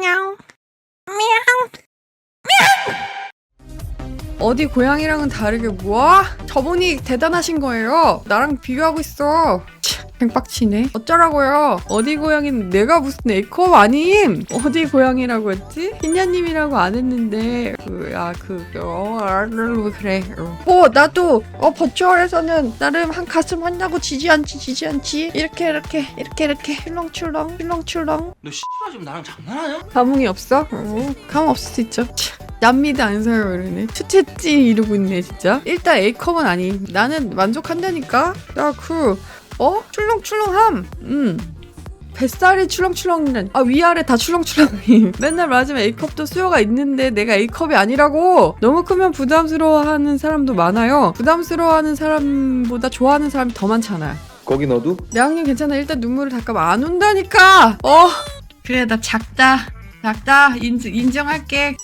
냥. 어디 고양이랑은 다르게 뭐야? 저분이 대단하신 거예요. 나랑 비교하고 있어. 참, 팽빡치네. 어쩌라고요? 어디 고양이는 내가 무슨 A컵 아님? 어디 고양이라고 했지? 흰냐님이라고 안 했는데 그야그 어, 아, 그래. 어. 뭐 나도 어 버추얼에서는 나름 한 가슴 한다고 지지 않지 지지 않지 이렇게 이렇게 이렇게 이렇게 힐렁출렁 힐렁출렁 너 씨발 지금 나랑 장난하냐? 감흥이 없어? 어, 감흥 없을 수 있죠. 참, 얀미드 안 사요 이러네. 투체찌 이러고 있네 진짜. 일단 A컵은 아니. 나는 만족한다니까. 나그 어? 출렁출렁함. 음. 뱃살이 출렁출렁이란 아 위아래 다 출렁출렁이 맨날 말하지만 A컵도 수요가 있는데 내가 A컵이 아니라고. 너무 크면 부담스러워하는 사람도 많아요. 부담스러워하는 사람보다 좋아하는 사람이 더 많잖아요. 거기 너도? 매형님 괜찮아. 일단 눈물을 닦아봐. 안 온다니까! 어? 그래 나 작다. 작다. 인, 인정할게